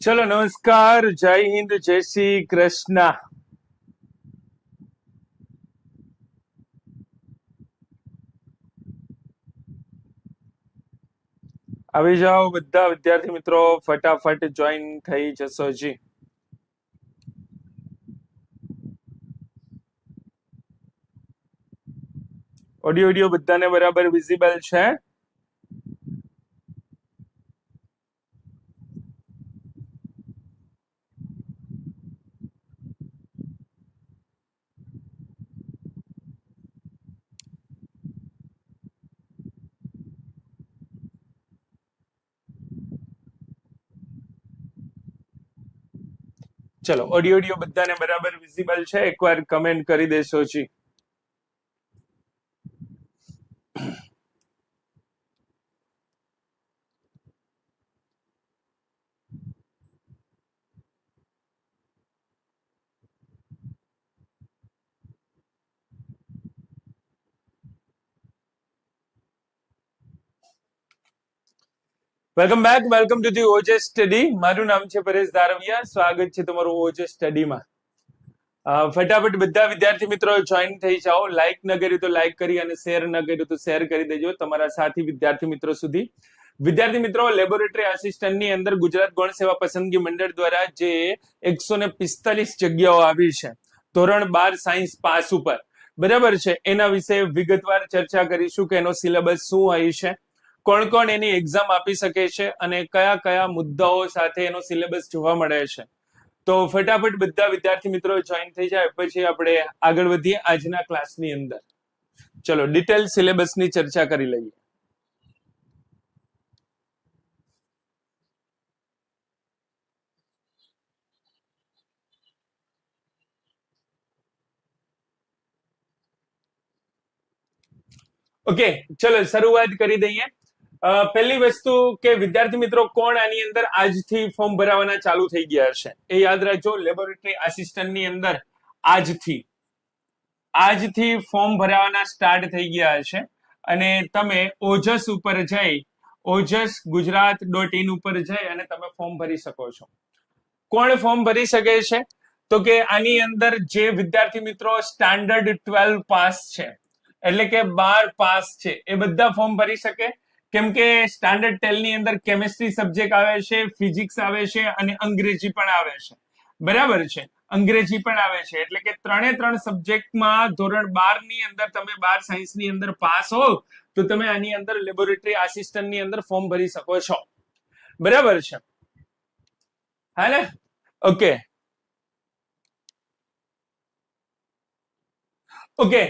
ચલો નમસ્કાર જય હિન્દ જય શ્રી કૃષ્ણ આવી જાઓ બધા વિદ્યાર્થી મિત્રો ફટાફટ જોઈન થઈ જશો જી ઓડિયો ઓડિયો બધાને બરાબર વિઝિબલ છે ચલો ઓડિયો ઓડિયો બધાને બરાબર વિઝિબલ છે? એકવાર કમેન્ટ કરી દેશો જી. Welcome back, welcome to the OJ study. મારું નામ છે પરેશ ધારવિયા. સ્વાગત છે તમારું ઓજે સ્ટડીમાં. ફટાફટ બધા વિદ્યાર્થી મિત્રો જોઈન થઈ જાઓ. લાઈક ન કર્યું તો લાઈક કરી અને શેર ન કર્યું તો શેર કરી દેજો તમારા સાથી વિદ્યાર્થી મિત્રો સુધી. વિદ્યાર્થી મિત્રો લેબોરેટરી આસિસ્ટન્ટની અંદર ગુજરાત ગૌણ સેવા પસંદગી મંડળ દ્વારા જે એકસો ને પિસ્તાલીસ જગ્યાઓ આવી છે. ધોરણ બાર સાયન્સ પાસ ઉપર. બરાબર છે? એના વિશે વિગતવાર ચર્ચા કરીશું કે એનો સિલેબસ શું હોય છે? કોણ કોણ એની એક્ઝામ આપી શકે છે અને કયા કયા મુદ્દાઓ સાથે એનો સિલેબસ જોવા મળે છે. તો ફટાફટ બધા વિદ્યાર્થી મિત્રો જોઈન થઈ જાય, પછી આપણે આગળ વધીએ આજના ક્લાસની અંદર. ચલો ડિટેલ સિલેબસની ચર્ચા કરી લઈએ. ઓકે ચલો, શરૂઆત કરી દઈએ. પહેલી વસ્તુ કે વિદ્યાર્થી મિત્રો કોણ આની અંદર આજથી ફોર્મ ભરાવાના ચાલુ થઈ ગયા છે એ યાદ રાખજો લેબોરેટરી આસિસ્ટન્ટની અંદર આજથી આજથી ફોર્મ ભરાવાના સ્ટાર્ટ થઈ ગયા છે અને તમે ઓજસ ઉપર જઈ, ઓજસ ગુજરાત ડોટ ઇન ઉપર જઈ અને તમે ફોર્મ ભરી શકો છો. કોણ ફોર્મ ભરી શકે છે? તો કે આની અંદર જે વિદ્યાર્થી મિત્રો સ્ટાન્ડર્ડ ટ્વેલ્વ પાસ છે, એટલે કે બાર પાસ છે, એ બધા ફોર્મ ભરી શકે. કેમ કે સ્ટાન્ડર્ડ ટેલની અંદર કેમેસ્ટ્રી સબ્જેક્ટ આવે છે ફિઝિક્સ આવે છે અને અંગ્રેજી પણ આવે છે. બરાબર છે? અંગ્રેજી પણ આવે છે. એટલે કે ત્રણે ત્રણ સબ્જેક્ટમાં ધોરણ બારની અંદર તમે બાર સાયન્સની અંદર પાસ હો તો તમે આની અંદર લેબોરેટરી આસિસ્ટન્ટની અંદર ફોર્મ ભરી શકો છો. બરાબર છે? હા ઓકે ઓકે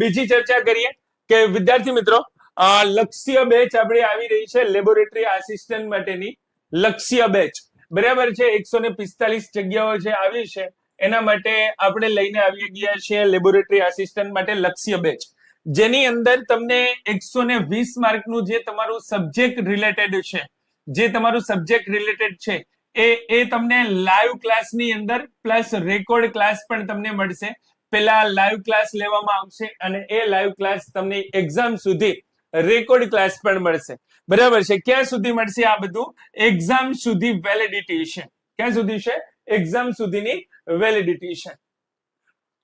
બીજી ચર્ચા કરીએ કે વિદ્યાર્થી મિત્રો લક્ષ્ય બેચ આપણે આવી રહી છે લેબોરેટરી આસિસ્ટન્ટ માટેની લક્ષ્ય બેચ. બરાબર છે? એકસો ને પિસ્તાલીસ જગ્યાઓ જે આવી છે, એના માટે આપણે લઈને આવી ગયા છીએ લેબોરેટરી આસિસ્ટન્ટ માટે લક્ષ્ય બેચ. જેની અંદર તમને એકસો ને વીસ માર્કનું જે તમારું સબ્જેક્ટ રિલેટેડ છે, જે તમારું સબ્જેક્ટ રિલેટેડ છે, એ એ તમને લાઈવ ક્લાસની અંદર પ્લસ રેકોર્ડ ક્લાસ પણ તમને મળશે. પેલા લાઈવ ક્લાસ લેવામાં આવશે અને એ લાઈવ ક્લાસ તમને એક્ઝામ સુધી રેકોર્ડ ક્લાસ પણ મળશે. બરાબર છે? ક્યાં સુધી મળશે આ બધું? એક્ઝામ સુધી વેલિડિટી છે ક્યાં સુધી છે? એક્ઝામ સુધીની વેલિડિટી છે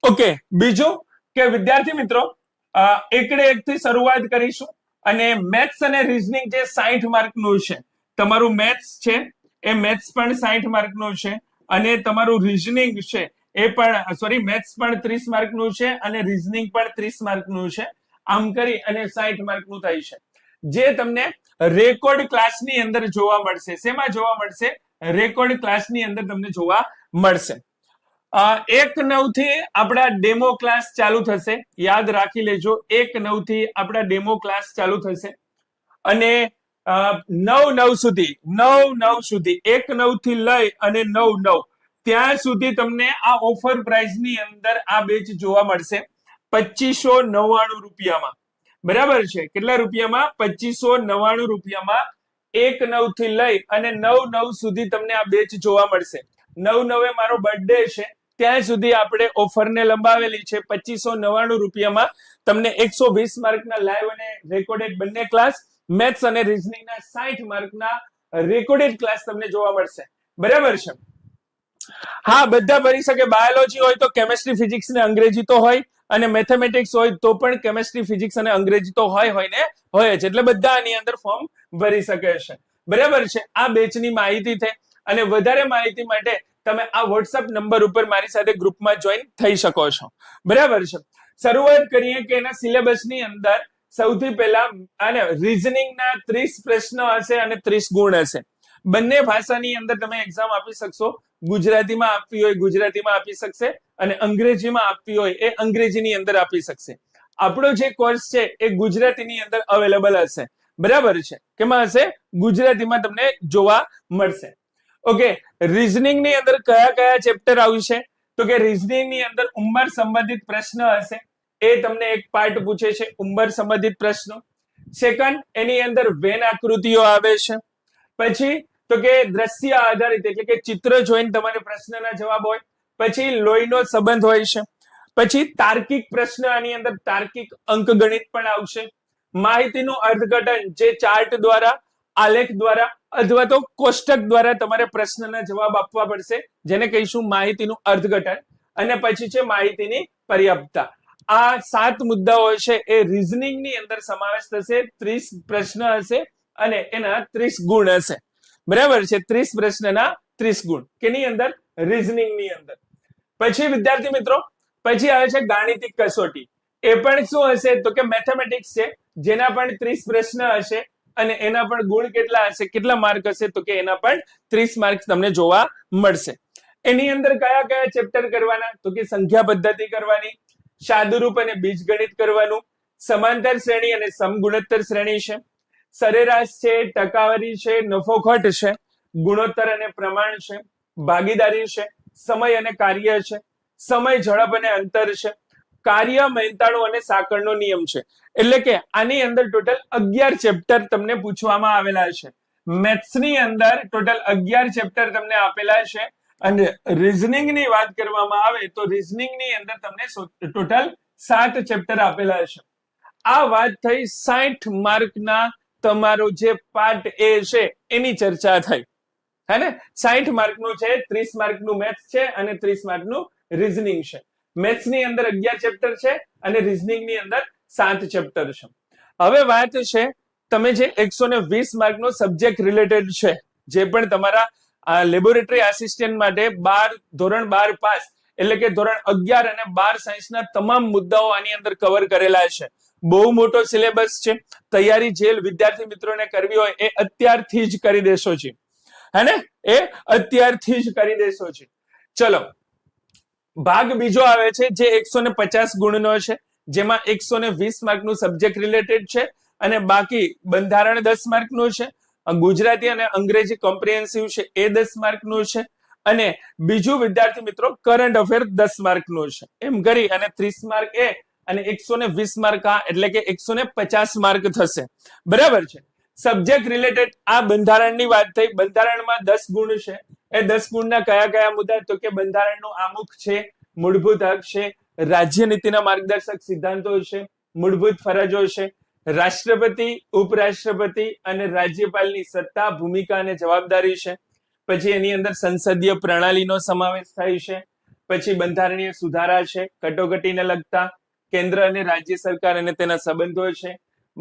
ઓકે બીજું કે વિદ્યાર્થી મિત્રો એકડે એક થી શરૂઆત કરીશું અને મેથ્સ અને રીઝનિંગ જે સાઠ માર્કનું છે, તમારું મેથ્સ છે, એ મેથ્સ પણ સાઠ માર્કનું છે અને તમારું રીઝનિંગ છે, એ પણ સોરી મેથ્સ પણ ત્રીસ માર્કનું છે અને રીઝનિંગ પણ ત્રીસ માર્કનું છે. આમ કરી અને સાઈઠ માર્કનું થાય છે. જે તમને રેકોર્ડ ક્લાસની અંદર જોવા મળશે. શેમાં જોવા મળશે? રેકોર્ડ ક્લાસની અંદર તમને જોવા મળશે. એક નવથી આપણા ડેમો ક્લાસ ચાલુ થશે. યાદ રાખી લેજો, એક નવથી આપણા ડેમો ક્લાસ ચાલુ થશે. અને નવ નવ સુધી, નવ નવ સુધી, એક નવથી લઈ અને નવ નવ, ત્યાં સુધી તમને આ ઓફર પ્રાઇસની અંદર આ બેચ જોવા મળશે. પચીસો નવ્વાણું રૂપિયામાં. બરાબર છે? કેટલા રૂપિયામાં? પચીસો નવ્વાણું રૂપિયામાં એક નવથી લઈ અને નવ નવ સુધી તમને આ બેચ જોવા મળશે. નવ નવે મારો બર્થડે છે. ત્યાં સુધી આપણે ઓફરને લંબાવેલી છે. પચીસો નવ્વાણું રૂપિયામાં તમને એકસો વીસ માર્કના લાઈવ અને રેકોર્ડેડ બંને ક્લાસ મેથ્સ અને રિઝનિંગના સાઠ માર્કના રેકોર્ડેડ ક્લાસ તમને જોવા મળશે. બરાબર છે? હા, બધા ભરી શકે. બાયોલોજી હોય તો કેમેસ્ટ્રી ફિઝિક્સ ને અંગ્રેજી તો હોય. અને મેથેમેટિક્સ હોય તો પણ કેમેસ્ટ્રી ફિઝિક્સ અને અંગ્રેજી તો હોય હોય ને, હોય જ. એટલે બધા આની અંદર ફોર્મ ભરી શકે છે. બરાબર છે? આ બેચની માહિતી છે. અને વધારે માહિતી માટે તમે આ વોટ્સઅપ નંબર ઉપર મારી સાથે ગ્રુપમાં જોઈન થઈ શકો છો. બરાબર છે? શરૂઆત કરીએ કે એના સિલેબસની અંદર સૌથી પહેલા અને રીઝનિંગના ત્રીસ પ્રશ્ન હશે અને ત્રીસ ગુણ હશે. બંને ભાષાની અંદર તમે એક્ઝામ આપી શકશો. ગુજરાતીમાં આપવી હોય, ગુજરાતીમાં આપી શકશે. અને અંગ્રેજીમાં આપવી હોય એ અંગ્રેજીની અંદર આપી શકશે. આપણો જે કોર્સ છે એ ગુજરાતીની અંદર અવેલેબલ હશે. બરાબર છે? કેમાં હશે? ગુજરાતીમાં તમને જોવા મળશે. ઓકે રીઝનિંગની અંદર કયા કયા ચેપ્ટર આવશે? તો કે રીઝનિંગની અંદર ઉંમર સંબંધિત પ્રશ્ન હશે. એ તમને એક પાર્ટ પૂછે છે ઉંમર સંબંધિત પ્રશ્નો. સેકન્ડ એની અંદર વેન આકૃતિઓ આવે છે. પછી તો કે દ્રશ્ય આધારિત એટલે કે ચિત્ર જોઈને તમારે પ્રશ્નના જવાબ હોય. પછી લોહીનો સંબંધ હોય છે. પછી તાર્કિક પ્રશ્ન આની અંદર તાર્કિક અંકગણિત પણ આવશે. માહિતીનું અર્થઘટન જે ચાર્ટ દ્વારા, આલેખ દ્વારા અથવા તો કોષ્ટક દ્વારા તમારે પ્રશ્નના જવાબ આપવા પડશે, જેને કહીશું માહિતીનું અર્થઘટન અને પછી છે માહિતીની પર્યાપ્તતા. આ સાત મુદ્દાઓ છે એ રીઝનિંગની અંદર સમાવેશ થશે, ત્રીસ પ્રશ્ન હશે અને એના ત્રીસ ગુણ હશે. બરાબર છે? ત્રીસ પ્રશ્નના ત્રીસ ગુણ, કેની અંદર? રીઝનિંગની અંદર. પછી વિદ્યાર્થી મિત્રો, પછી આવે છે ગાણિતિક કસોટી. એ પણ શું હશે? તો કે મેથેમેટિક્સ છે, જેના પણ ત્રીસ પ્રશ્ન હશે, અને એના પણ ગુણ કેટલા હશે? કેટલા માર્ક હશે? તો કે એના પણ ત્રીસ માર્ક તમને જોવા મળશે. એની અંદર કયા કયા ચેપ્ટર કરવાના? તો કે સંખ્યા પદ્ધતિ કરવાની, સાદુરૂપ અને બીજગણિત કરવાનું, સમાંતર શ્રેણી અને સમગુણોત્તર શ્રેણી છે, સરેરાશ છે, ટકાવારી છે, નફો ખોટ છે ગુણોત્તર અને પ્રમાણ છે, ભાગીદારી છે, સમય અને કાર્ય છે, સમય, ઝડપ અને અંતર છે, કાર્ય, મહેનતાણું અને સાંકળનો નિયમ છે. એટલે કે આની અંદર ટોટલ અગિયાર ચેપ્ટર તમને પૂછવામાં આવેલા છે. મેથ્સની અંદર ટોટલ અગિયાર ચેપ્ટર તમને આપેલા છે અને રીઝનિંગની વાત કરવામાં આવે તો રીઝનિંગની અંદર તમને ટોટલ સાત ચેપ્ટર આપેલા છે. આ વાત થઈ સાઠ માર્કના તમારો જે પાર્ટ એ છે એની ચર્ચા થઈ. હે ને સાઠ માર્કનું છે, ત્રીસ માર્કનું મેથ્સ છે અને ત્રીસ માર્કનું રીઝનિંગ છે. મેથ્સની અંદર અગિયાર ચેપ્ટર છે અને રીઝનિંગની અંદર સાત ચેપ્ટર છે. હવે વાત છે, તમે જે એકસો ને વીસ માર્કનો સબ્જેક્ટ રિલેટેડ છે, જે પણ તમારા લેબોરેટરી આસિસ્ટન્ટ માટે બાર, ધોરણ બાર પાસ, એટલે કે ધોરણ અગિયાર અને બાર સાયન્સના તમામ મુદ્દાઓ આની અંદર કવર કરેલા છે. બહુ મોટો સિલેબસ છે. તૈયારી જે વિદ્યાર્થી મિત્રોને કરવી હોય એ અત્યારથી જ કરી દેશો છે. હે ને એ અત્યારથી જ કરી દેશો છે. ચલો, ભાગ બીજો આવે છે જે એકસો ને પચાસ ગુણનો છે, જેમાં એકસો ને વીસ માર્કનું સબ્જેક્ટ રિલેટેડ છે અને બાકી બંધારણ દસ માર્કનું છે ગુજરાતી અને અંગ્રેજી કોમ્પ્રિહેન્સિવ છે એ દસ માર્કનું છે અને બીજું વિદ્યાર્થી મિત્રો કરંટ અફેર દસ માર્કનું છે. એમ કરી અને ત્રીસ માર્ક એ અને એકસો ને વીસ માર્ક આ એટલે કે એકસો ને પચાસ માર્ક થશે. બરાબર છે? સબ્જેક્ટ રિલેટેડ આ બંધારણની વાત થઈ. બંધારણમાં દસ ગુણ છે. એ દસ ગુણના કયા કયા મુદ્દા? તો કે બંધારણનું આમુખ છે, મૂળભૂત હક છે, રાજ્ય નીતિના માર્ગદર્શક સિદ્ધાંતો છે, મૂળભૂત ફરજો છે, રાષ્ટ્રપતિ, ઉપરાષ્ટ્રપતિ અને રાજ્યપાલની સત્તા, ભૂમિકા અને જવાબદારી છે. પછી એની અંદર સંસદીય પ્રણાલીનો સમાવેશ થાય છે. પછી બંધારણીય સુધારા છે, કટોકટીને લગતા કેન્દ્ર અને રાજ્ય સરકાર અને તેના સંબંધો છે.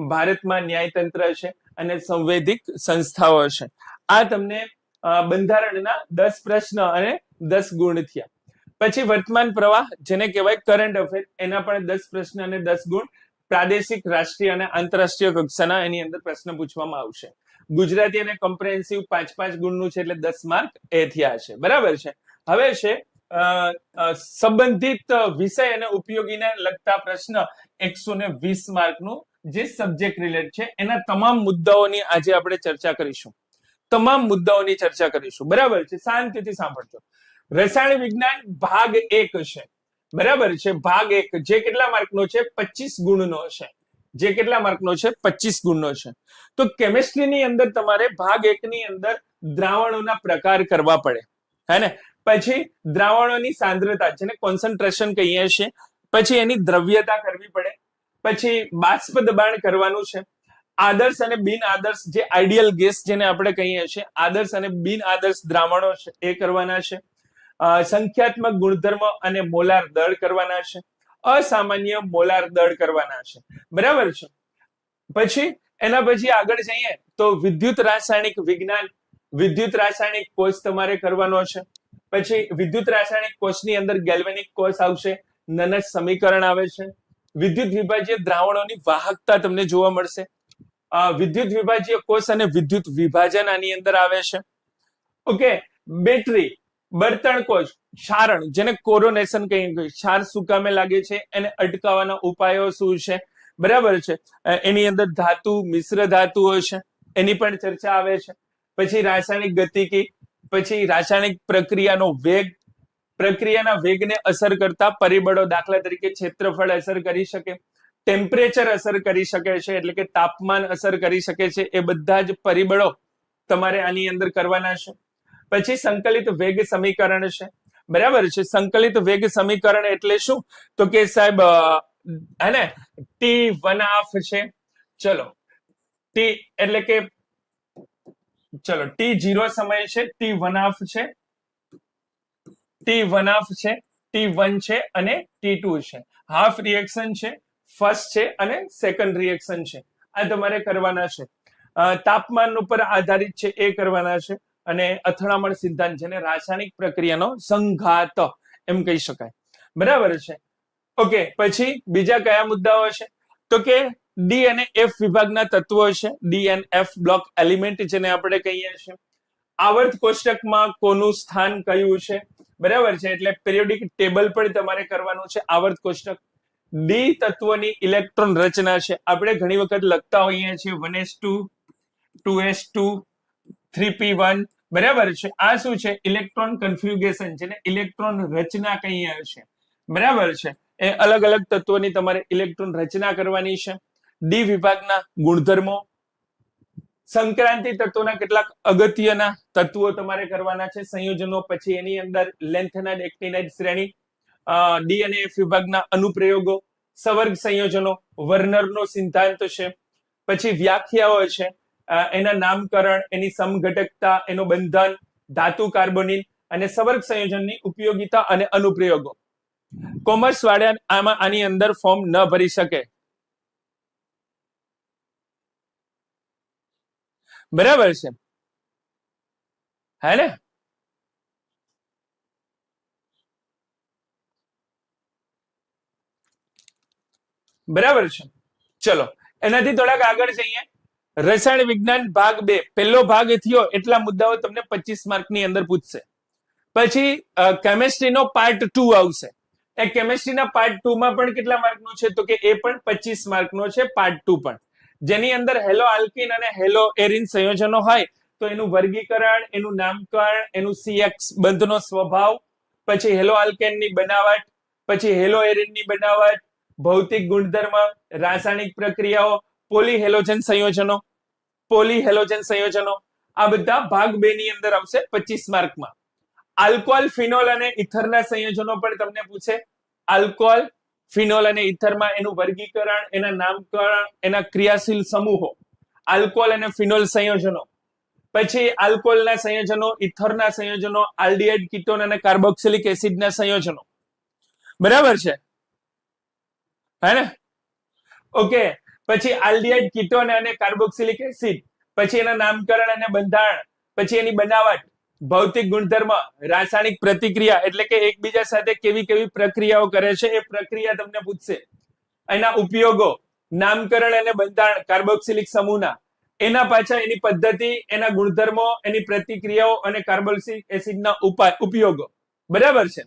ભારતમાં ન્યાયતંત્ર છે. અને સંવેદિક સંસ્થાઓ છે. આ તમને બંધારણના દસ પ્રશ્ન અને દસ ગુણ થયા. પછી વર્તમાન પ્રવાહ, જેને કહેવાય કરંટ અફેર એના પણ દસ પ્રશ્ન અને દસ ગુણ. પ્રાદેશિક, રાષ્ટ્રીય અને આંતરરાષ્ટ્રીય કક્ષાના એની અંદર પ્રશ્ન પૂછવામાં આવશે. ગુજરાતી અને કોમ્પ્રેહેન્સિવ પાંચ પાંચ ગુણનું છે એટલે દસ માર્ક એ થયા છે. બરાબર છે? હવે છે સંબંધિત વિષય અને ઉપયોગીને લગતા પ્રશ્ન એકસો ને વીસ માર્કનું જે સબ્જેક્ટ રિલેટ છે, એના તમામ મુદ્દાઓની આજે આપણે ચર્ચા કરીશું. તમામ મુદ્દાઓની ચર્ચા કરીશું. બરાબર છે? શાંતિથી સાંભળજો. રસાયણ વિજ્ઞાન ભાગ એક છે. બરાબર છે? ભાગ એક. જે કેટલા માર્કનો છે? પચીસ ગુણનો છે. જે કેટલા માર્કનો છે? પચીસ ગુણનો છે. તો કેમિસ્ટ્રીની અંદર તમારે ભાગ એકની અંદર દ્રાવણોના પ્રકાર કરવા પડે. હે ને? પછી દ્રાવણોની સાંદ્રતા, જેને કોન્સન્ટ્રેશન કહીએ છીએ, પછી એની દ્રવ્યતા કરવી પડે. પછી બાષ્પ દબાણ કરવાનું છે. આદર્શ અને બિન આદર્શ જે આઈડિયલ ગેસ જેને આપણે કહીએ છીએ, આદર્શ અને બિન આદર્શ દ્રાવણો છે, એ કરવાના છે. સંખ્યાત્મક ગુણધર્મ અને મોલાર દળ કરવાના છે. અસામાન્ય મોલાર દળ કરવાના છે. બરાબર છે? પછી, એના પછી આગળ જઈએ તો વિદ્યુત રાસાયણિક વિજ્ઞાન, વિદ્યુત રાસાયણિક કોષ તમારે કરવાનો છે. પછી વિદ્યુત રાસાયણિક કોષની અંદર ગેલ્વેનિક કોષ આવશે નનસ સમીકરણ આવે છે. વિદ્યુત વિભાજ્ય દ્રાવણોની વાહકતા તમને જોવા મળશે. વિદ્યુત વિભાજ્ય કોષ અને વિદ્યુત વિભાજન આની અંદર આવે છે. ઓકે, બેટરી, બળતણ કોષ, ક્ષારણ, જેને કોરોનેશન કહીએ ક્ષાર શું કામે લાગે છે? એને અટકાવવાના ઉપાયો શું છે? બરાબર છે? એની અંદર ધાતુ, મિશ્ર ધાતુઓ છે. એની પણ ચર્ચા આવે છે. પછી રાસાયણિક ગતિકી, પછી રાસાયણિક પ્રક્રિયાનો વેગ પ્રક્રિયાના વેગને અસર કરતા પરિબળો દાખલા તરીકે ક્ષેત્રફળ અસર કરી શકે ટેમ્પરેચર અસર કરી શકે છે, એટલે કે તાપમાન અસર કરી શકે છે, એ બધા જ પરિબળો તમારે આની અંદર કરવાના છે. પછી સંકલિત વેગ સમીકરણ છે. બરાબર છે? સંકલિત વેગ સમીકરણ એટલે શું? તો કે સાહેબ હે ને ટી વન હાફ છે. ચલો. ટી એટલે કે, ચલો ટી જીરો સમય છે ટી વન હાફ છે. ટી વન હાફ છે ટી વન છે અને ટી ટુ છે. હાફ રિએક્શન છે ફર્સ્ટ છે અને સેકન્ડ રિએક્શન છે. આ તમારે કરવાના છે. તાપમાન ઉપર આધારિત છે એ કરવાના છે અને અથડામણ સિદ્ધાંત જેને રાસાયણિક પ્રક્રિયાનો સંઘાત એમ કહી શકાય. બરાબર છે? ઓકે, પછી બીજા કયા મુદ્દાઓ છે? તો કે ડી અને એફ વિભાગના તત્વો છે. D and F block element જેને આપણે કહીએ છીએ. આવર્ત કોષ્ટકમાં કોનું સ્થાન કયું છે? બરાબર છે, એટલે પિરિયોડિક ટેબલ પણ તમારે કરવાનું છે, આવર્ત કોષ્ટક. ડી તત્વની ઇલેક્ટ્રોન રચના છે. આપણે ઘણી વખત લખતા હોઈએ છીએ one S two two S two three P one બરાબર છે. આ શું છે? ઇલેક્ટ્રોન કન્ફ્યુગેશન છે, ને ઇલેક્ટ્રોન રચના કહીએ છે. બરાબર છે. એ અલગ અલગ તત્વોની તમારે ઇલેક્ટ્રોન રચના કરવાની છે. ડી વિભાગના ગુણધર્મો સંક્રાંતિ તત્વોના કેટલાક અગત્યના તત્વો તમારે કરવાના છે. સંયોજનો પછી એની અંદર લેન્થેનાઇડ એક્ટિનાઇડ શ્રેણી ડી અને એફ વિભાગના અનુપ્રયોગો, સવર્ગ સંયોજનો, વર્નરનો સિદ્ધાંત છે. પછી વ્યાખ્યાઓ છે. એના નામકરણ, એની સમઘટકતા, એનું બંધન, ધાતુ કાર્બોનિલ અને સવર્ગ સંયોજનની ઉપયોગિતા અને અનુપ્રયોગો. કોમર્સ વાળા આમાં આની અંદર ફોર્મ ન ભરી શકે. બરાબર છે. હે ને? બરાબર છે. ચલો, એનાથી થોડાક આગળ જઈએ. રસાયણ વિજ્ઞાન ભાગ બે, પહેલો ભાગ થયો, એટલા મુદ્દાઓ તમને પચીસ માર્કની અંદર પૂછશે. પછી કેમેસ્ટ્રીનો પાર્ટ ટુ આવશે. એ કેમેસ્ટ્રીના પાર્ટ ટુ માં પણ કેટલા માર્કનો છે? તો કે એ પણ પચીસ માર્કનો છે પાર્ટ ટુ પણ. જેની અંદર હેલો આલ્કિન અને હેલો એરિન સંયોજનો હોય, તો એનું વર્ગીકરણ, એનું નામકરણ, એનું સીએક્સ બંધનો સ્વભાવ, પછી હેલો આલ્કેનની બનાવટ, પછી હેલો એરિનની બનાવટ, ભૌતિક ગુણધર્મ, રાસાયણિક પ્રક્રિયાઓ પોલીહેલોજન સંયોજનો પોલીહેલોજન સંયોજનો, આ બધા ભાગ બે ની અંદર આવશે પચીસ માર્કમાં. આલ્કોહોલ ફિનોલ અને ઇથરના સંયોજનો પણ તમને પૂછે. આલ્કોહોલ ફિનોલ અને ઇથરમાં એનું વર્ગીકરણ, એના નામકરણ, એના ક્રિયાશીલ સમૂહો, આલ્કોહોલ અને ફિનોલ સંયોજનો. પછી આલ્કોહોલના સંયોજનો, ઇથરના સંયોજનો, આલ્ડિહાઇડ કીટોન અને કાર્બોક્સિલિક એસિડના સંયોજનો. બરાબર છે? હે ને? ઓકે, પછી આલ્ડિહાઇડ કીટોન અને કાર્બોક્સિલિક એસિડ, પછી એના નામકરણ અને બંધારણ, પછી એની બનાવટ ભૌતિક ગુણધર્મ, રાસાયણિક પ્રતિક્રિયા એટલે કે એકબીજા સાથે કેવી કેવી પ્રક્રિયાઓ કરે છે એ પ્રક્રિયા તમને પૂછશે. એના ઉપયોગો, નામકરણ અને બંધારણ, કાર્બોક્સિલિક સમૂહના, એના પાછા એની પદ્ધતિ, એના ગુણધર્મો, એની પ્રતિક્રિયાઓ અને કાર્બોક્સિલિક એસિડના ઉપાય, ઉપયોગો. બરાબર છે?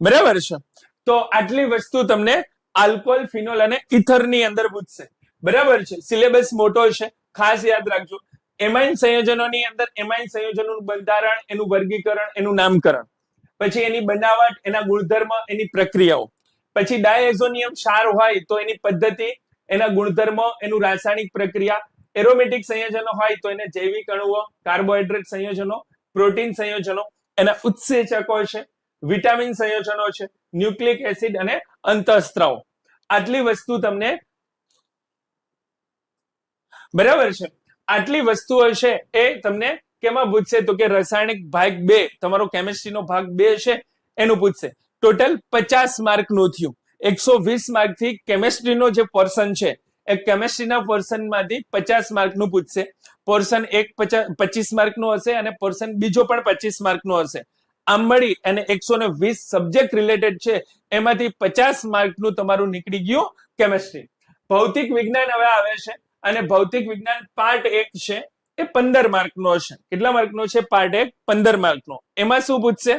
બરાબર છે? તો આટલી વસ્તુ તમને આલ્કોહોલ, ફિનોલ અને ઇથરની અંદર પૂછશે. બરાબર છે? સિલેબસ મોટો છે. ખાસ યાદ રાખજો. એમાઇન સંયોજનોની અંદર એમાઇન સંયોજનોનું બંધારણ, એનું વર્ગીકરણ, એનું નામકરણ. પછી એની બનાવટ, એના ગુણધર્મ, એની પ્રક્રિયાઓ. પછી ડાયઝોનિયમ ક્ષાર હોય તો એની પદ્ધતિ, એના ગુણધર્મો, એનું રાસાયણિક પ્રક્રિયા. એરોમેટિક સંયોજનો હોય તો એને જૈવિક અણુઓ કાર્બોહાઈડ્રેટ સંયોજનો, પ્રોટીન સંયોજનો, એના ઉત્સેચકો છે, વિટામિન સંયોજનો છે, ન્યુક્લિક એસિડ અને અંતઃસ્ત્રાવો. આટલી વસ્તુ તમને બરાબર છે? આટલી વસ્તુઓ છે એ તમને કેમાં પૂછશે? તો કે રાસાયણિક ભાગ બે, તમારો કેમિસ્ટ્રીનો ભાગ બે છે, એનું પૂછશે. ટોટલ પચાસ માર્કનું થયું. એકસો વીસ માર્કથી કેમેસ્ટ્રીનો જે પોર્શન છે, એ કેમેસ્ટ્રીના પોર્શનમાંથી પચાસ માર્કનું પૂછશે. પોર્શન એક પચીસ માર્કનું હશે અને પોર્શન બીજો પણ પચીસ માર્કનો હશે. આમ મળી અને એકસો ને વીસ સબ્જેક્ટ રિલેટેડ છે, એમાંથી પચાસ માર્કનું તમારું નીકળી ગયું કેમિસ્ટ્રી ભૌતિક વિજ્ઞાન હવે આવે છે. અને ભૌતિક વિજ્ઞાન પાર્ટ એક છે એ પંદર માર્કનો હશે કેટલા માર્કનો છે? પાર્ટ એક, પંદર માર્કનો એમાં શું પૂછશે?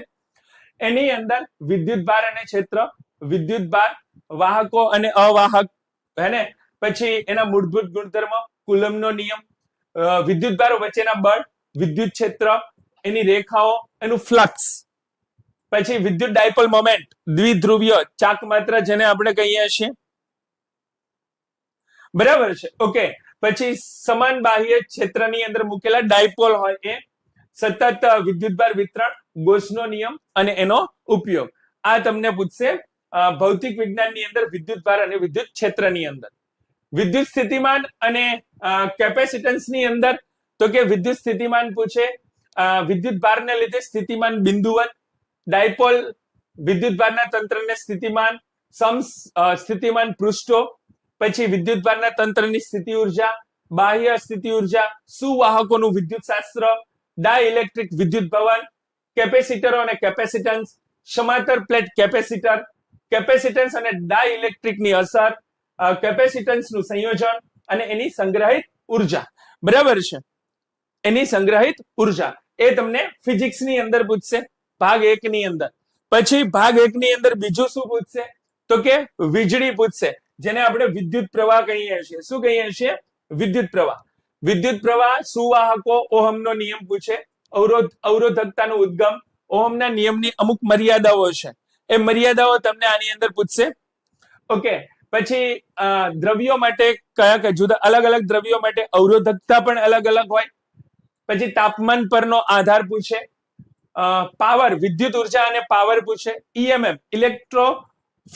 એની અંદર વિદ્યુત ભાર અને ક્ષેત્ર, વિદ્યુત ભાર, વાહકો અને અવાહક, હે ને? પછી એના મૂળભૂત ગુણધર્મ કુલમનો નિયમ વિદ્યુત ભારો વચ્ચેના બળ, વિદ્યુત ક્ષેત્ર, એની રેખાઓ, એનું ફ્લક્સ પછી વિદ્યુત ડાયપોલ મોમેન્ટ દ્વિધ્રુવીય ચાક માત્ર જેને આપણે કહીએ છીએ. બરાબર છે. ઓકે પછી સમાન બાહ્ય ક્ષેત્રની અંદર મૂકેલા ડાયપોલ હોય એ સતત વિદ્યુતભાર વિતરણ, ગોસનો નિયમ અને એનો ઉપયોગ. આ તમને પૂછશે ભૌતિક વિજ્ઞાનની અંદર વિદ્યુતભાર અને વિદ્યુત ક્ષેત્રની અંદર. વિદ્યુત સ્થિતિમાન અને કેપેસિટન્સની અંદર તો કે વિદ્યુત સ્થિતિમાન પૂછે વિદ્યુત ભારને લીધે સ્થિતિમાન બિંદુવત, ડાયપોલ વિદ્યુત ભારના તંત્રને સ્થિતિમાન, સમ સ્થિતિમાન પૃષ્ઠો પછી વિદ્યુત ભારના તંત્રની સ્થિતિ ઊર્જા, બાહ્ય સ્થિતિ ઊર્જા, સુવાહકોનું વિદ્યુત શાસ્ત્ર, ડાઇલેક્ટ્રિક વિદ્યુત ભવન, કેપેસિટરો અને કેપેસિટન્સ સમાંતર પ્લેટ કેપેસિટર, કેપેસિટન્સ અને ડાઇલેક્ટ્રિકની અસર કેપેસિટન્સનું સંયોજન અને એની સંગ્રહિત ઊર્જા. બરાબર છે? એની સંગ્રહિત ઊર્જા. એ તમને ફિઝિક્સની અંદર પૂછશે, ભાગ એક ની અંદર. પછી ભાગ એક ની અંદર બીજું શું પૂછશે? તો કે વીજળી પૂછશે. જેને આપણે વિદ્યુત પ્રવાહ કહીએ છીએ. શું કહીએ છીએ? વિદ્યુત પ્રવાહ. વિદ્યુત પ્રવાહ સુવાહકો ઓહમનો નિયમ પૂછે. અવરોધ, અવરોધકતાનો ઉદ્ગમ ઓહમના નિયમની અમુક મર્યાદાઓ છે. એ મર્યાદાઓ તમને આની અંદર પૂછશે. ઓકે, પછી દ્રવ્યો માટે કયા કયા? જુદા, અલગ અલગ દ્રવ્યો માટે અવરોધકતા પણ અલગ અલગ હોય. પછી તાપમાન પરનો આધાર પૂછે. પાવર, વિદ્યુત ઊર્જા અને પાવર પૂછે. ઈએમએફ ઇલેક્ટ્રો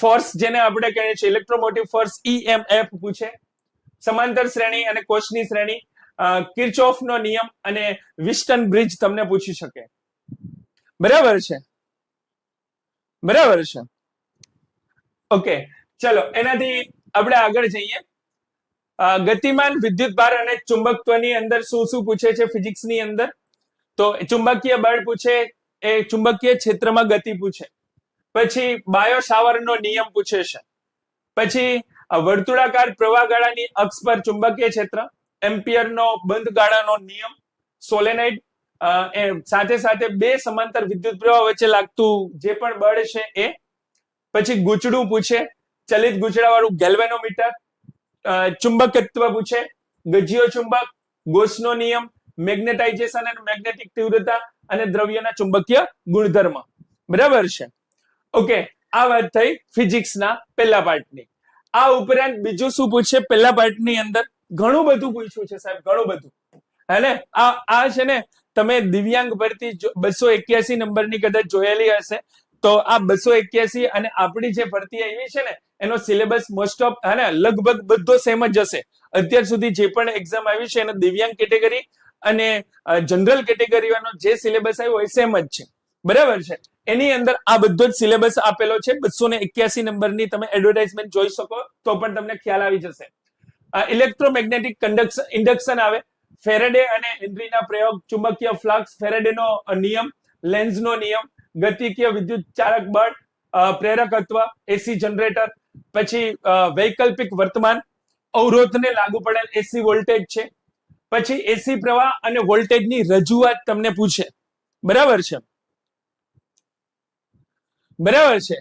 ફોર્સ જેને આપણે કહીએ છીએ ઇલેક્ટ્રોમોટિવ ફોર્સ ઈએમએફ પૂછે. સમાંતર શ્રેણી અને કોષની શ્રેણી. કિર્ચોફનો નિયમ અને વિસ્ટન બ્રિજ તમને પૂછી શકે. બરાબર છે? બરાબર છે? ઓકે, ચલો, એનાથી આપણે આગળ જઈએ. ગતિમાન, વિદ્યુત ભાર અને ચુંબકત્વની અંદર શું શું પૂછે છે ફિઝિક્સની અંદર? તો ચુંબકીય બળ પૂછે, એ ચુંબકીય ક્ષેત્રમાં ગતિ પૂછે. પછી બાયો શાવરનો નિયમ પૂછે છે. પછી વર્તુળાકાર પ્રવાહ ગાળાની અક્ષ પર ચુંબકીય ક્ષેત્ર, એમ્પિયરનો બંધ ગાળાનો નિયમ, સોલેનાઇડ સાથે સાથે બે સમાંતર વિદ્યુત પ્રવાહ વચ્ચે લાગતું જે પણ બળ છે એ. પછી ગૂંચડું પૂછે, ચલિત ગૂંચડાવાળું ગેલ્વેનોમીટર ચુંબકત્વ પૂછે, ગજીયો ચુંબક, ગોસનો નિયમ, મેગ્નેટાઇઝેશન અને મેગ્નેટિક તીવ્રતા અને દ્રવ્યના ચુંબકીય ગુણધર્મ. બરાબર છે? ઓકે આ વાત થઈ ફિઝિક્સના પહેલા પાર્ટની આ ઉપરાંત બીજું શું પૂછે? પહેલા પાર્ટની અંદર ઘણું બધું પૂછ્યું છે સાહેબ, ઘણું બધું. હે ને? આ આ છે ને, તમે દિવ્યાંગ ભરતી બસો એક્યાસી નંબરની કદાચ જોયેલી હશે, તો આ બસો એક્યાસી અને આપણી જે ભરતી આવી છે ને, એનો સિલેબસ મોસ્ટ ઓફ હે ને, લગભગ બધો સેમ જ હશે. અત્યાર સુધી જે પણ એક્ઝામ આવી છે, એનો દિવ્યાંગ કેટેગરી અને જનરલ કેટેગરીનો જે સિલેબસ આવ્યો એ સેમ જ છે. બરાબર છે? એની અંદર આ બધો જ સિલેબસ આપેલો છે. બસો ને એક્યાસી નંબરની તમે એડવર્ટાઇઝમેન્ટ જોઈ શકો, તો પણ તમને ખ્યાલ આવી જશે. ઇલેક્ટ્રોમેગ્નેટિક કન્ડક્શન ઇન્ડક્શન આવે. ફેરેડે અને હેનરીના પ્રયોગ, ચુંબકીય ફ્લક્સ, ફેરેડેનો નિયમ, લેન્ઝનો નિયમ, ગતિકીય વિદ્યુત ચાલક બળ પ્રેરકત્વ એસી જનરેટર પછી વૈકલ્પિક વર્તમાન, અવરોધને લાગુ પડેલ એસી વોલ્ટેજ છે. પછી એસી પ્રવાહ અને વોલ્ટેજની રજૂઆત તમને પૂછે. બરાબર છે? બરાબર છે.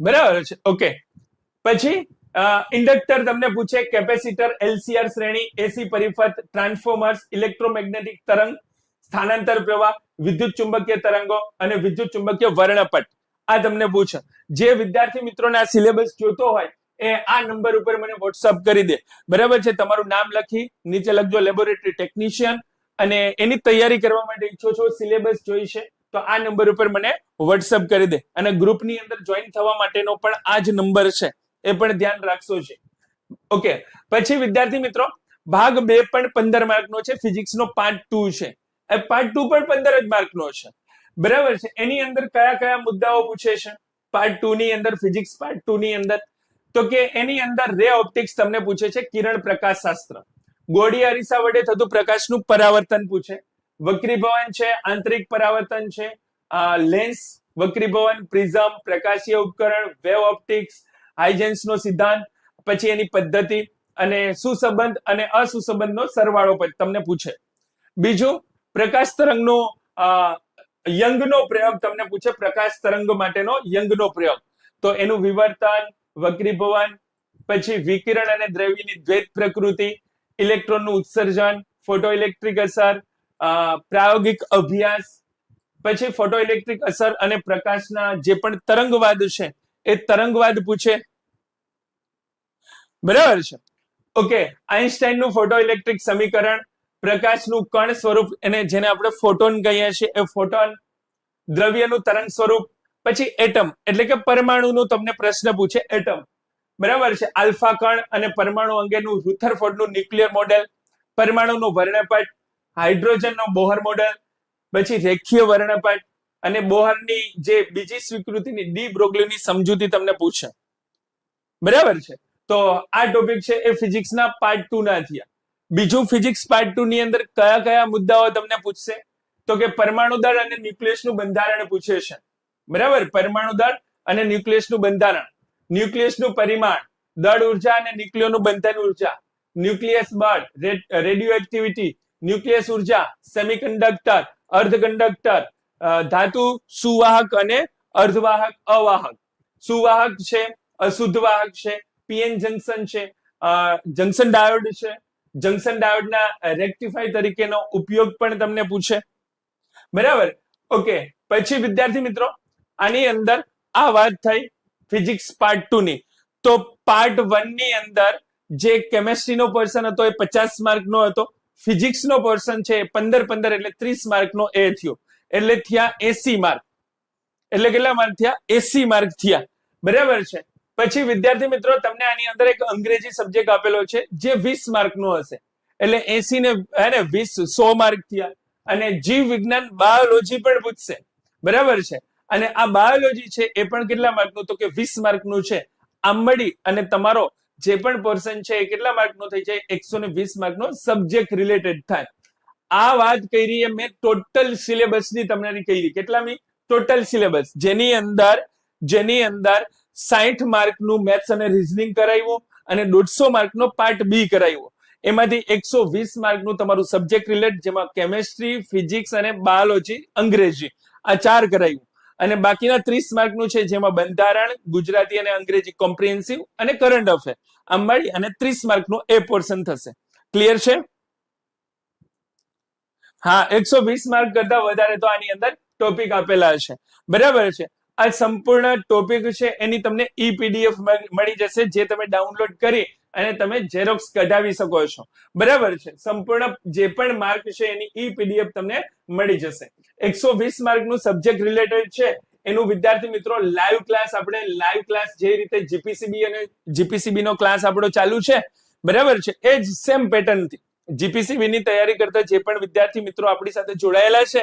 બરાબર છે. ઓકે. પછી ઇન્ડક્ટર તમને પૂછે કેપેસિટર, એલસીઆર શ્રેણી, એસી પરિપથ, ટ્રાન્સફોર્મર્સ, ઇલેક્ટ્રોમેગ્નેટિક તરંગ, સ્થાનાંતર પ્રવાહ, વિદ્યુત ચુંબકીય તરંગો અને વિદ્યુત ચુંબકીય વર્ણપટ. આ તમને પૂછે. જે વિદ્યાર્થી મિત્રોને આ સિલેબસ જોતો હોય, એ આ નંબર ઉપર મને વોટ્સઅપ કરી દે. બરાબર છે? તમારું નામ લખી, નીચે લખજો લેબોરેટરી ટેકનિશિયન અને એની તૈયારી કરવા માટે ઈચ્છો છો, સિલેબસ જોઈ છે તો આ નંબર ઉપર મને વોટ્સઅપ કરી દે અને ગ્રુપની અંદર જોઈન થવા માટેનો પણ આ જ નંબર છે, એ પણ ધ્યાન રાખશો છે ઓકે પછી વિદ્યાર્થી મિત્રો, ભાગ બે પણ પંદર માર્કનો છે ફિઝિક્સનો પાર્ટ ટુ છે. એ પાર્ટ ટુ પણ પંદર જ માર્કનો છે. બરાબર છે? એની અંદર કયા કયા મુદ્દાઓ પૂછે છે? પાર્ટ ટુ ની અંદર ફિઝિક્સ પાર્ટ ટુ ની અંદર. તો કે એની અંદર રે ઓપ્ટિક્સ તમને પૂછે છે, કિરણ પ્રકાશ શાસ્ત્ર. ગોળી અરીસા વડે થતું પ્રકાશનું પરાવર્તન પૂછે. વક્રીભવન છે, આંતરિક પરાવર્તન છે લેન્સ વક્રીભવન, પ્રિઝમ, પ્રકાશીય ઉપકરણ, વેવ ઓપ્ટિક્સ હાઇજેન્સ નો સિદ્ધાંત, પછી એની પદ્ધતિ અને સુસંબંધ અને અસુસંબંધનો સરવાળો તમને પૂછે. બીજું, પ્રકાશ તરંગનો યંગનો પ્રયોગ તમને પૂછે, પ્રકાશ તરંગ માટેનો યંગનો પ્રયોગ. તો એનું વિવર્તન, વક્રીભવન, પછી વિકિરણ અને દ્રવ્યની દ્વૈત પ્રકૃતિ, ઇલેક્ટ્રોનનું ઉત્સર્જન ફોટો ઇલેક્ટ્રિક અસર પ્રાયોગિક અભ્યાસ, પછી ફોટો ઇલેક્ટ્રિક અસર અને પ્રકાશના જે પણ તરંગવાદ છે, એ તરંગવાદ પૂછે. બરાબર છે? ઓકે આઈન્સ્ટાઈનનું ફોટો ઇલેક્ટ્રિક સમીકરણ, પ્રકાશનું કણ સ્વરૂપ, એને જેને આપણે ફોટોન કહીએ છીએ, એ ફોટોન દ્રવ્યનું તરંગ સ્વરૂપ, પછી એટમ એટલે કે પરમાણુનું તમને પ્રશ્ન પૂછે એટમ બરાબર છે? આલ્ફા કણ અને પરમાણુ અંગેનું રુથરફોર્ડનું ન્યુક્લિયર મોડેલ પરમાણુનું વર્ણપટ હાઇડ્રોજનનો બોહર મોડલ, પછી રેખીય વર્ણપટ અને બોહરની જે બીજી સ્વીકૃતિની ડી બ્રોગલીની સમજૂતી તમને પૂછે. બરાબર છે? તો આ ટોપિક છે એ ફિઝિક્સના પાર્ટ ટુ ના થયા. બીજું ફિઝિક્સ પાર્ટ ટુ ની અંદર કયા કયા મુદ્દાઓ તમને પૂછશે? તો કે પરમાણુ દળ અને ન્યુક્લિયસનું બંધારણ પૂછે છે. બરાબર? પરમાણુ દળ અને ન્યુક્લિયસનું બંધારણ. ન્યુક્લિયસનું પરિમાણ, દળ ઊર્જા અને ન્યુક્લિયરનું બંધન ઊર્જા ન્યુક્લિયસ બળ રેડિયો એક્ટિવિટી ન્યુક્લિયસ ઊર્જા, સેમિકન્ડક્ટર અર્ધકંડક્ટર ધાતુ, સુવાહક અને અર્ધવાહક, અવાહક. સુવાહક છે અશુદ્ધ વાહક છે, પીએન જંકશન છે જંકશન ડાયોડ છે. જંકશન ડાયોડના રેક્ટિફાઈ તરીકેનો ઉપયોગ પણ તમને પૂછે. બરાબર? ઓકે, પછી વિદ્યાર્થી મિત્રો, આની અંદર આ વાત થઈ ફિઝિક્સ પાર્ટ ટુ ની. તો પાર્ટ વનની અંદર જે કેમેસ્ટ્રીનો પર્સન હતો એ પચાસ માર્કનો હતો. ફિઝિક્સનો પર્સન છે પંદર પંદર એટલે ત્રીસ માર્કનો એ થયો. એટલે થયા એસી માર્ક. એટલે કેટલા માર્ક થયા? એસી માર્ક થયા. બરાબર છે? પછી વિદ્યાર્થી મિત્રો, તમને આની અંદર એક અંગ્રેજી સબ્જેક્ટ આપેલો છે જે વીસ માર્કનો હશે. એટલે એસી ને હે ને, વીસ, સો માર્ક થયા. અને જીવ વિજ્ઞાન બાયોલોજી પણ પૂછશે. બરાબર છે? અને આ બાયોલોજી છે એ પણ કેટલા માર્કનું? તો કે વીસ માર્કનું છે. આમ મળી અને તમારો જે પણ પર્સન છે એ કેટલા માર્કનો થઈ જાય? એકસો ને વીસ માર્કનો સબ્જેક્ટ રિલેટેડ થાય. આ વાત કરી એ મેં ટોટલ સિલેબસની તમને કહી કેટલામી ટોટલ સિલેબસ જેની અંદર જેની અંદર સાઠ માર્કનું મેથ્સ અને રિઝનિંગ કરાવ્યું અને દોઢસો માર્કનો પાર્ટ બી કરાવ્યો. એમાંથી એકસો વીસ માર્કનું તમારું સબ્જેક્ટ રિલેટ જેમાં કેમેસ્ટ્રી ફિઝિક્સ અને બાયોલોજી અંગ્રેજી આ ચાર કરાયું. અને બાકીના ત્રીસ માર્કનું છે જેમાં બંધારણ, ગુજરાતી અને અંગ્રેજી કોમ્પ્રિહેન્સિવ અને કરંટ અફેર આમ અને ત્રીસ માર્કનું એ પોર્શન થશે. ક્લિયર છે? હા, એકસો વીસ માર્ક કરતા વધારે તો આની અંદર ટોપિક આપેલા છે બરાબર છે? આ સંપૂર્ણ ટોપિક છે, એની તમને ઈ પીડીએફ મળી જશે, જે તમે ડાઉનલોડ કરી અને તમે ઝેરોક્સ કઢાવી શકો છો. બરાબર છે. સંપૂર્ણ જે પણ માર્ક છે એની ઈ પીડીએફ તમને મળી જશે. એકસો વીસ માર્કનું સબ્જેક્ટ રિલેટેડ છે. એનું વિદ્યાર્થી મિત્રો લાઈવ ક્લાસ આપણે લાઈવ ક્લાસ જે રીતે જીપીસીબી અને જીપીસીબી નો ક્લાસ આપણો ચાલુ છે. બરાબર છે. એ જ સેમ પેટર્નથી જીપીસીબી ની તૈયારી કરતા જે પણ વિદ્યાર્થી મિત્રો આપણી સાથે જોડાયેલા છે,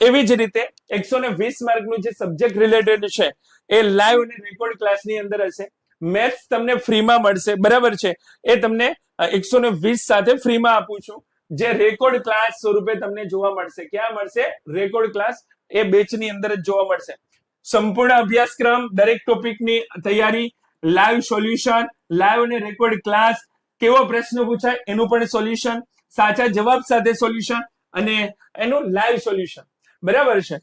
એવી જ રીતે એકસો ને વીસ માર્કનું જે સબ્જેક્ટ રિલેટેડ છે, એ લાઈવ અને રેકોર્ડ ક્લાસની અંદર હશે. મેથ્સ તમને ફ્રીમાં મળશે. બરાબર છે? એ તમને એકસો ને વીસ સાથે ફ્રીમાં આપું છું. જે રેકોર્ડ ક્લાસ સ્વરૂપે તમને જોવા મળશે. ક્યાં મળશે? રેકોર્ડ ક્લાસ એ બેચની અંદર જ જોવા મળશે. સંપૂર્ણ અભ્યાસક્રમ, દરેક ટોપિકની તૈયારી, લાઈવ સોલ્યુશન, લાઈવ અને રેકોર્ડ ક્લાસ, કેવો પ્રશ્ન પૂછાય એનું પણ સોલ્યુશન, સાચા જવાબ સાથે સોલ્યુશન અને એનું લાઈવ સોલ્યુશન. બરાબર છે?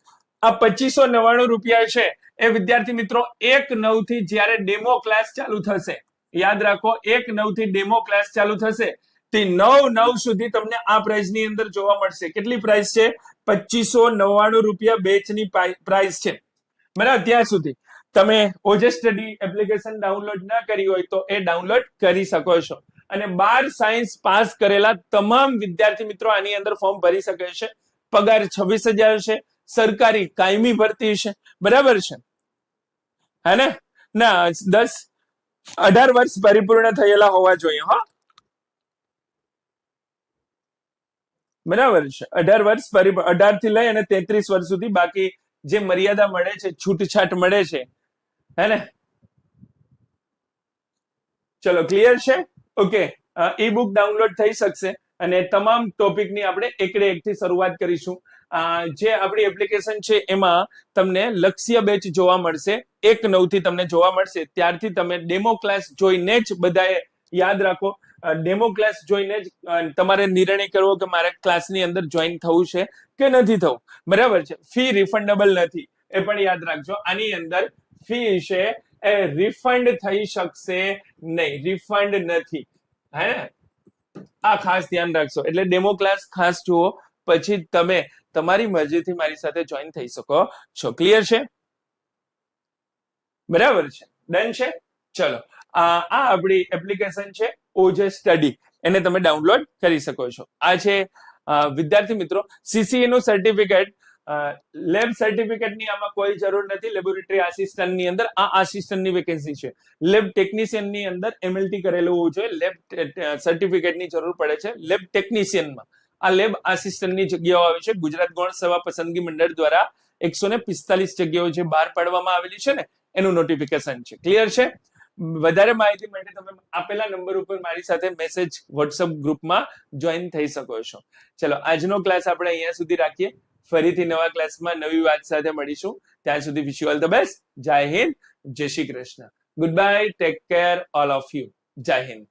આ પચીસો નવ્વાણું રૂપિયા છે. એ વિદ્યાર્થી મિત્રો, એક નવથી જ્યારે ડેમો ક્લાસ ચાલુ થશે, યાદ રાખો, એક નવથી ડેમો ક્લાસ ચાલુ થશે, તે નવ નવ સુધી તમને આ પ્રાઇઝની અંદર જોવા મળશે. કેટલી પ્રાઇસ છે? પચીસો નવ્વાણું રૂપિયા બેચની પ્રાઇસ છે. બરાબર, ત્યાં સુધી. તમે ઓજે સ્ટડી એપ્લિકેશન ડાઉનલોડ ના કરી હોય તો એ ડાઉનલોડ કરી શકો છો. અને બાર સાયન્સ પાસ કરેલા તમામ વિદ્યાર્થી મિત્રો આની અંદર ફોર્મ ભરી શકે છે. પગાર છવ્વીસ હજાર છે. સરકારી કાયમી ભરતી છે. બરાબર છે? હે ને? ના, દસ, અઢાર વર્ષ પરિપૂર્ણ થયેલા હોવા જોઈએ, હા. બરાબર છે. અઢાર વર્ષ પરિ, અઢારથી લઈ અને તેત્રીસ વર્ષ સુધી બાકી જે મર્યાદા મળે છે, છૂટછાટ મળે છે. હે ને? ચલો ક્લિયર છે? ઓકે ઈ બુક ડાઉનલોડ થઈ શકશે. અને તમામ ટોપિકની આપણે એકડે એકથી શરૂઆત કરીશું. જે આપણી એપ્લિકેશન છે એમાં તમને લક્ષ્ય બેચ જોવા મળશે. એક નવથી તમને જોવા મળશે. ત્યારથી તમે ડેમો ક્લાસ જોઈને જ બધાએ યાદ રાખો. ડેમો ક્લાસ જોઈને જ તમારે નિર્ણય કરવો કે મારે ક્લાસની અંદર જોઈન થવું છે કે નથી થવું. બરાબર છે? ફી રિફંડેબલ નથી. એ પણ યાદ રાખજો. આની અંદર ફી છે એ રિફંડ થઈ શકશે નહીં. રિફંડ નથી. હે? આ ખાસ ધ્યાન રાખશો એટલે ડેમો ક્લાસ ખાસ જુઓ, પછી તમે તમારી મરજીથી મારી સાથે જોઈન થઈ શકો. છો ક્લિયર છે? બરાબર છે? ડન છે? ચલો. આ આપણી એપ્લિકેશન છે ઓજે સ્ટડી એને તમે ડાઉનલોડ કરી શકો છો. આ છે વિદ્યાર્થી મિત્રો સીસીએ નું સર્ટિફિકેટ લેબ સર્ટિફિકેટની આમાં કોઈ જરૂર નથી. લેબોરેટરી આસિસ્ટન્ટની અંદર આ આસિસ્ટન્ટની વેકેન્સી છે. લેબ ટેકનિશિયનની અંદર એમએલટી કરેલું હોવું જોઈએ. લેબ સર્ટિફિકેટની જરૂર પડે છે. લેબ ટેકનિશિયનમાં આ લેબ આસિસ્ટન્ટની જગ્યાઓ આવે છે. ગુજરાત ગૌણ સેવા પસંદગી મંડળ દ્વારા એકસો ને પિસ્તાલીસ જગ્યાઓ જે બહાર પાડવામાં આવેલી છે ને, એનું નોટિફિકેશન છે. ક્લિયર છે? વધારે માહિતી માટે તમે આપેલા નંબર ઉપર મારી સાથે મેસેજ વોટ્સઅપ ગ્રુપમાં જોઈન થઈ શકો છો. ચલો, આજનો ક્લાસ આપણે અહીંયા સુધી રાખીએ. ફરીથી નવા ક્લાસમાં નવી વાત સાથે મળીશું. ત્યાં સુધી wish you all the best જય હિન્દ. જય Shri Krishna. Good bye take care all of you જય હિન્દ.